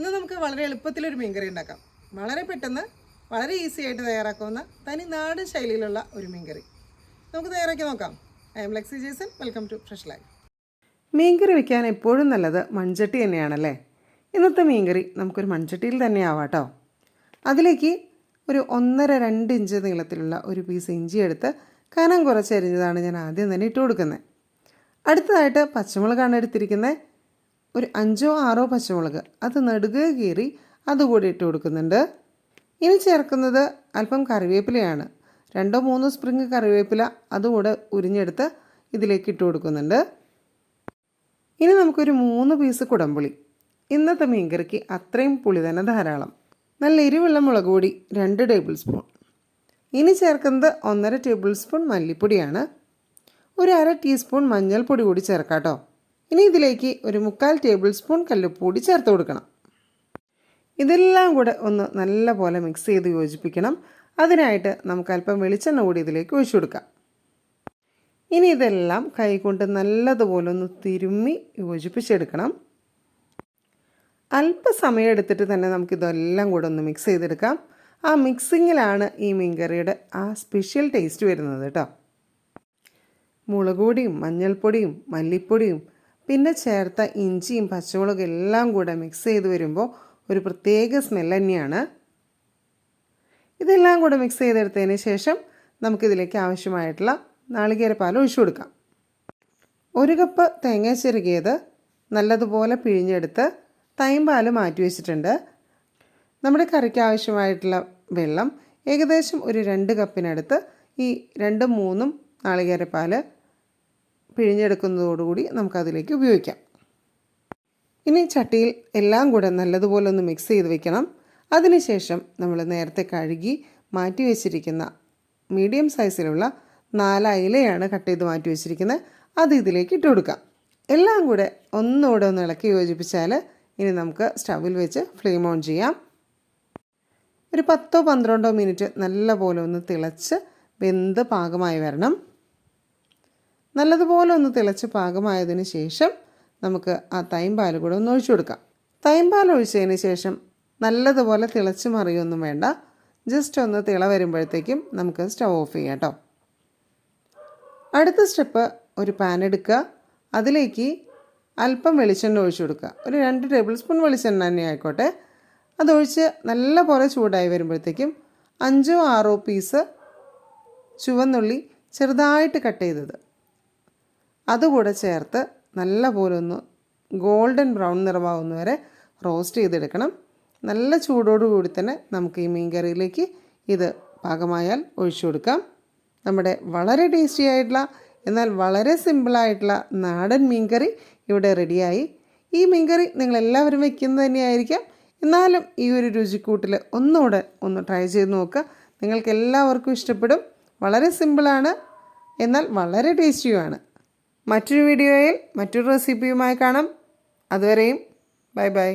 ഇന്ന് നമുക്ക് വളരെ എളുപ്പത്തിലൊരു മീൻകറി ഉണ്ടാക്കാം. വളരെ പെട്ടെന്ന് വളരെ ഈസി ആയിട്ട് തയ്യാറാക്കാവുന്ന തനി നാടൻ ശൈലിയിലുള്ള ഒരു മീൻകറി. നമുക്ക് തയ്യാറാക്കി നോക്കാം. I am Lexi Jason welcome to fresh life മീൻകറി വയ്ക്കാൻ എപ്പോഴും നല്ലത് മൺചട്ടി തന്നെയാണല്ലേ? ഇന്നത്തെ മീൻകറി നമുക്കൊരു മൺചട്ടിയിൽ തന്നെ ആവാട്ടോ അതിലേക്ക് ഒരു ഒന്നര രണ്ട് ഇഞ്ച് നീളത്തിലുള്ള ഒരു പീസ് ഇഞ്ചി എടുത്ത് കനം കുറച്ചരിഞ്ഞതാണ് ഞാൻ ആദ്യം തന്നെ ഇട്ട് കൊടുക്കുന്നത്. അടുത്തതായിട്ട് പച്ചമുളകാണ് എടുത്തിരിക്കുന്നത്. ഒരു അഞ്ചോ ആറോ പച്ചമുളക് അത് നെടുകെ കീറി അതുകൂടി ഇട്ട് കൊടുക്കുന്നുണ്ട്. ഇനി ചേർക്കുന്നത് അല്പം കറിവേപ്പിലയാണ്. രണ്ടോ മൂന്നോ സ്പ്രിങ് കറിവേപ്പില അതുകൂടെ ഉരിഞ്ഞെടുത്ത് ഇതിലേക്ക് ഇട്ട് കൊടുക്കുന്നുണ്ട്. ഇനി നമുക്കൊരു മൂന്ന് പീസ് കുടംപുളി. ഇന്നത്തെ മീൻകറിക്ക് അത്രയും പുളി തന്നെ ധാരാളം. നല്ല എരിവുള്ള മുളക് പൊടി രണ്ട് ടേബിൾ സ്പൂൺ. ഇനി ചേർക്കുന്നത് ഒന്നര ടേബിൾ സ്പൂൺ മല്ലിപ്പൊടിയാണ്. ഒരു അര ടീസ്പൂൺ മഞ്ഞൾപ്പൊടി കൂടി ചേർക്കാം കേട്ടോ ഇനി ഇതിലേക്ക് ഒരു മുക്കാൽ ടേബിൾ സ്പൂൺ കല്ലുപ്പൊടി ചേർത്ത് കൊടുക്കണം. ഇതെല്ലാം കൂടെ ഒന്ന് നല്ല പോലെ മിക്സ് ചെയ്ത് യോജിപ്പിക്കണം. അതിനായിട്ട് നമുക്ക് അല്പം വെളിച്ചെണ്ണ കൂടി ഇതിലേക്ക് ഒഴിച്ചു കൊടുക്കാം. ഇനി ഇതെല്ലാം കൈകൊണ്ട് നല്ലതുപോലെ ഒന്ന് തിരുമ്മി യോജിപ്പിച്ചെടുക്കണം. അല്പസമയം എടുത്തിട്ട് തന്നെ നമുക്കിതെല്ലാം കൂടെ ഒന്ന് മിക്സ് ചെയ്തെടുക്കാം. ആ മിക്സിങ്ങിലാണ് ഈ മീൻകറിയുടെ ആ സ്പെഷ്യൽ ടേസ്റ്റ് വരുന്നത് കേട്ടോ. മുളകുപൊടിയും മഞ്ഞൾപ്പൊടിയും മല്ലിപ്പൊടിയും പിന്നെ ചേർത്ത ഇഞ്ചിയും പച്ചമുളകും എല്ലാം കൂടെ മിക്സ് ചെയ്ത് വരുമ്പോൾ ഒരു പ്രത്യേക സ്മെൽ തന്നെയാണ്. ഇതെല്ലാം കൂടെ മിക്സ് ചെയ്തെടുത്തതിന് ശേഷം നമുക്കിതിലേക്ക് ആവശ്യമായിട്ടുള്ള നാളികേരപ്പാൽ ഒഴിച്ചു കൊടുക്കാം. ഒരു കപ്പ് തേങ്ങ ചിരകിയത് നല്ലതുപോലെ പിഴിഞ്ഞെടുത്ത് തൈമ്പാൽ മാറ്റി വെച്ചിട്ടുണ്ട്. നമ്മുടെ കറിക്ക് ആവശ്യമായിട്ടുള്ള വെള്ളം ഏകദേശം ഒരു രണ്ട് കപ്പിനടുത്ത് ഈ രണ്ടും മൂന്നും നാളികേരപ്പാൽ പിഴിഞ്ഞെടുക്കുന്നതോടുകൂടി നമുക്കതിലേക്ക് ഉപയോഗിക്കാം. ഇനി ചട്ടിയിൽ എല്ലാം കൂടെ നല്ലതുപോലെ ഒന്ന് മിക്സ് ചെയ്ത് വെക്കണം. അതിനുശേഷം നമ്മൾ നേരത്തെ കഴുകി മാറ്റി വെച്ചിരിക്കുന്ന മീഡിയം സൈസിലുള്ള നാല് ഇലയാണ് കട്ട് ചെയ്ത് മാറ്റി വെച്ചിരിക്കുന്നത്. അത് ഇതിലേക്ക് ഇട്ട് കൊടുക്കാം. എല്ലാം കൂടെ ഒന്നുകൂടെ ഒന്ന് ഇളക്കി യോജിപ്പിച്ചാൽ ഇനി നമുക്ക് സ്റ്റവിൽ വെച്ച് ഫ്ലെയിം ഓൺ ചെയ്യാം. ഒരു പത്തോ പന്ത്രണ്ടോ മിനിറ്റ് നല്ലപോലെ ഒന്ന് തിളച്ച് വെന്ത് പാകമായി വരണം. നല്ലതുപോലെ ഒന്ന് തിളച്ച് പാകമായതിന് ശേഷം നമുക്ക് ആ തൈമ്പാൽ കൂടെ ഒന്ന് ഒഴിച്ചു കൊടുക്കാം. തൈമ്പാൽ ഒഴിച്ചതിന് ശേഷം നല്ലതുപോലെ തിളച്ച് മറിയൊന്നും വേണ്ട. ജസ്റ്റ് ഒന്ന് തിള വരുമ്പോഴത്തേക്കും നമുക്ക് സ്റ്റവ് ഓഫ് ചെയ്യാം കേട്ടോ. അടുത്ത സ്റ്റെപ്പ് ഒരു പാൻ എടുക്കുക. അതിലേക്ക് അല്പം വെളിച്ചെണ്ണ ഒഴിച്ചു കൊടുക്കുക. ഒരു രണ്ട് ടേബിൾ സ്പൂൺ വെളിച്ചെണ്ണ തന്നെ ആയിക്കോട്ടെ. അതൊഴിച്ച് നല്ലപോലെ ചൂടായി വരുമ്പോഴത്തേക്കും അഞ്ചോ ആറോ പീസ് ചുവന്നുള്ളി ചെറുതായിട്ട് കട്ട് ചെയ്തത്. അതുകൂടെ ചേർത്ത് നല്ല പോലെ ഒന്ന് ഗോൾഡൻ ബ്രൗൺ നിറമാവുന്ന വരെ റോസ്റ്റ് ചെയ്തെടുക്കണം. നല്ല ചൂടോടുകൂടി തന്നെ നമുക്ക് ഈ മീൻ കറിയിലേക്ക് ഇത് പാകമായാൽ ഒഴിച്ചു കൊടുക്കാം. നമ്മുടെ വളരെ ടേസ്റ്റി ആയിട്ടുള്ള എന്നാൽ വളരെ സിമ്പിളായിട്ടുള്ള നാടൻ മീൻകറി ഇവിടെ റെഡിയായി. ഈ മീൻകറി നിങ്ങളെല്ലാവരും വെക്കുന്നത് തന്നെയായിരിക്കാം. എന്നാലും ഈ ഒരു രുചിക്കൂട്ടിൽ ഒന്നുകൂടെ ഒന്ന് ട്രൈ ചെയ്ത് നോക്കുക നിങ്ങൾക്ക് എല്ലാവർക്കും ഇഷ്ടപ്പെടും. വളരെ സിമ്പിളാണ് എന്നാൽ വളരെ ടേസ്റ്റിയുമാണ്. മറ്റൊരു വീഡിയോയിൽ മറ്റൊരു റെസിപ്പിയുമായി കാണാം. അതുവരെയും ബൈ ബൈ.